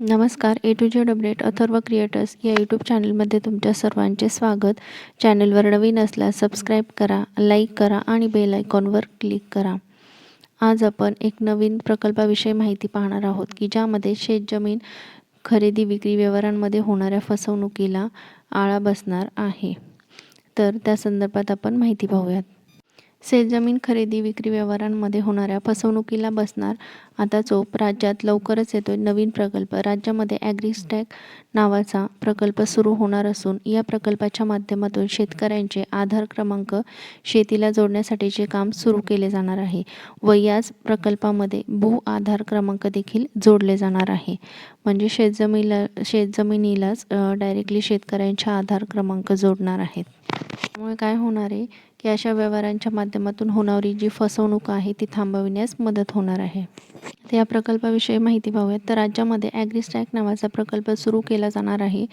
नमस्कार A to Z update Atharva creators या YouTube चॅनलमध्ये तुमच्या सर्वांचे स्वागत. चॅनलवर नवीन असल्यास सबस्क्राईब करा लाईक करा आणि बेल आयकॉनवर क्लिक करा. आज आपण एक नवीन प्रकल्पाविषयी माहिती पाहणार आहोत की ज्यामध्ये शेतजमीन खरेदी विक्री व्यवहारांमध्ये होणाऱ्या फसवणुकीला आळा बसणार आहे. तर त्या संदर्भात आपण माहिती पाहूयात. शेतजमीन खरेदी विक्री व्यवहारांमध्ये होणाऱ्या फसवणुकीला बसणार. आता चोप राज्यात लवकरच येतोय नवीन प्रकल्प. राज्यामध्ये ॲग्रिस्टॅक नावाचा प्रकल्प सुरू होणार असून या प्रकल्पाच्या माध्यमातून शेतकऱ्यांचे आधार क्रमांक शेतीला जोडण्यासाठीचे काम सुरू केले जाणार आहे व याच प्रकल्पामध्ये भू आधार क्रमांक देखील जोडले जाणार आहे. म्हणजे शेतजमीला शेतजमिनीलाच डायरेक्टली शेतकऱ्यांच्या आधार क्रमांक जोडणार आहेत. त्यामुळे काय होणार आहे की अशा व्यवहारांच्या माध्यमातून होणारी जी फसवणूक आहे ती थांबविण्यास मदत होणार आहे. तर या प्रकल्पाविषयी माहिती पाहूयात. तर राज्यामध्ये ॲग्रिस्टॅक नावाचा प्रकल्प सुरू केला जाणार आहे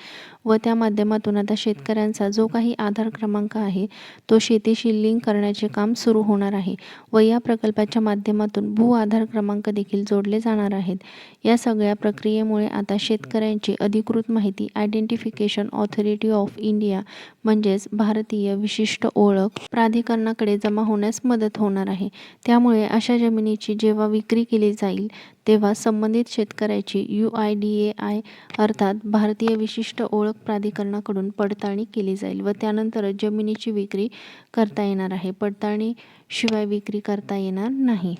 व त्या माध्यमातून आता शेतकऱ्यांचा जो काही आधार क्रमांक आहे तो शेतीशी लिंक करण्याचे काम सुरू होणार आहे व या प्रकल्पाच्या माध्यमातून भू आधार क्रमांक देखील जोडले जाणार आहेत. या सगळ्या प्रक्रियेमुळे आता शेतकऱ्यांची अधिकृत माहिती आयडेंटिफिकेशन ऑथॉरिटी ऑफ इंडिया म्हणजेच भारतीय विशिष्ट ओळख प्राधिकरणाकडे जमा होण्यास मदत होणार आहे. त्यामुळे अशा जमिनीची जेव्हा विक्री केली जाईल तेव्हा संबंधित शेतकऱ्याची U I D A I अर्थात भारतीय विशिष्ट ओळख प्राधिकरणाकडून पडताळणी केली जाईल व त्यानंतरच जमिनीची विक्री करता येणार आहे. पडताळणीशिवाय विक्री करता येणार नाही.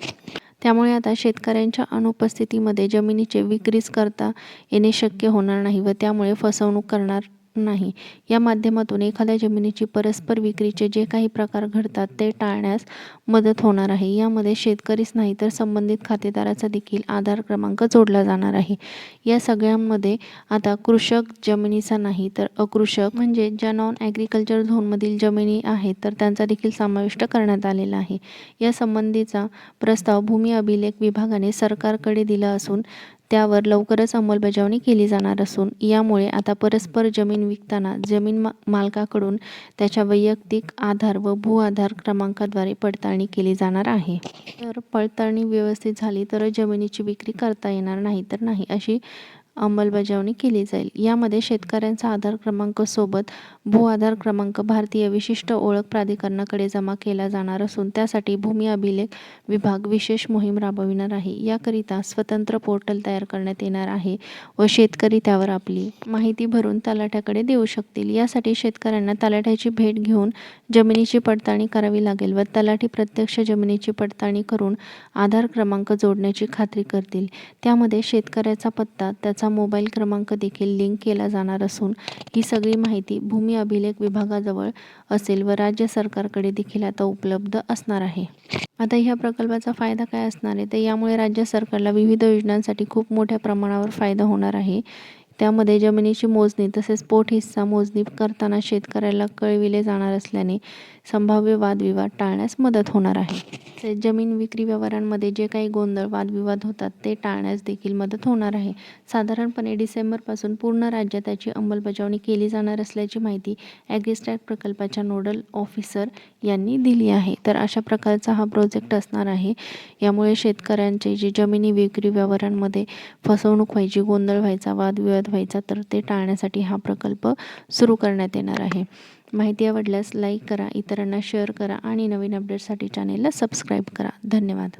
त्यामुळे आता शेतकऱ्यांच्या अनुपस्थितीमध्ये जमिनीचे विक्रीच करता येणे शक्य होणार नाही व त्यामुळे फसवणूक करणार नाही. या माध्यमातून एखाद्या जमिनीची परस्पर विक्रीचे जे काही प्रकार घडतात ते टाळण्यास मदत होणार आहे. यामध्ये शेतकरीच नाही तर संबंधित खातेदाराचा देखील आधार क्रमांक जोडला जाणार आहे. या सगळ्यांमध्ये आता कृषक जमिनीचा नाही तर अकृषक म्हणजे ज्या नॉन ॲग्रिकल्चर झोनमधील जमिनी आहेत तर त्यांचा देखील समाविष्ट करण्यात आलेला आहे. या संबंधीचा प्रस्ताव भूमी अभिलेख विभागाने सरकारकडे दिला असून त्यावर लवकरच अंमलबजावणी केली जाणार असून यामुळे आता परस्पर जमीन विकताना जमीन मा मालकाकडून त्याच्या वैयक्तिक आधार व भू आधार क्रमांकाद्वारे पडताळणी केली जाणार आहे. तर पडताळणी व्यवस्थित झाली तर जमिनीची विक्री करता येणार नाही तर नाही अशी अंमलबजावणी केली जाईल. यामध्ये शेतकऱ्यांचा आधार क्रमांक सोबत भू आधार क्रमांक भारतीय विशिष्ट ओळख प्राधिकरणाकडे जमा केला जाणार असून त्यासाठी भूमी अभिलेख विभाग विशेष मोहीम राबविणार आहे. याकरिता स्वतंत्र पोर्टल तयार करण्यात येणार आहे व शेतकरी त्यावर आपली माहिती भरून तलाठ्याकडे देऊ शकतील. यासाठी शेतकऱ्यांना तलाठ्याची भेट घेऊन जमिनीची पडताळणी करावी लागेल व तलाठी प्रत्यक्ष जमिनीची पडताळणी करून आधार क्रमांक जोडण्याची खात्री करतील. त्यामध्ये शेतकऱ्याचा पत्ता त्याचा मोबाईल क्रमांक देखील लिंक केला जाणार असून ही सगळी माहिती भूमी अभिलेख विभागाजवळ असेल व राज्य सरकारकडे देखील आता उपलब्ध असणार आहे. आता ह्या प्रकल्पाचा फायदा काय असणार आहे? तर यामुळे राज्य सरकारला विविध योजनांसाठी खूप मोठ्या प्रमाणावर फायदा होणार आहे. त्यामध्ये जमिनीची मोजणी तसेच पोट हिस्सा मोजणी करताना शेतकऱ्याला कळविले जाणार असल्याने संभाव्य वादविवाद टाळण्यास मदत होणार आहे. जमीन विक्री व्यवहारांमध्ये जे काही गोंधळ वादविवाद होतात ते टाळण्यास देखील मदत होणार आहे. साधारणपणे डिसेंबरपासून पूर्ण राज्यात त्याची अंमलबजावणी केली जाणार असल्याची माहिती ॲग्रिस्टॅक प्रकल्पाच्या नोडल ऑफिसर यांनी दिली आहे. तर अशा प्रकारचा हा प्रोजेक्ट असणार आहे. यामुळे शेतकऱ्यांचे जे जमिनी विक्री व्यवहारांमध्ये फसवणूक व्हायची गोंधळ व्हायचा वादविवाद व्हायचा तर ते टाळण्यासाठी हा प्रकल्प सुरू करण्यात येणार आहे. माहिती आवडल्यास लाईक करा इतरांना शेअर करा आणि नवीन अपडेटसाठी चॅनेलला सबस्क्राईब करा. धन्यवाद.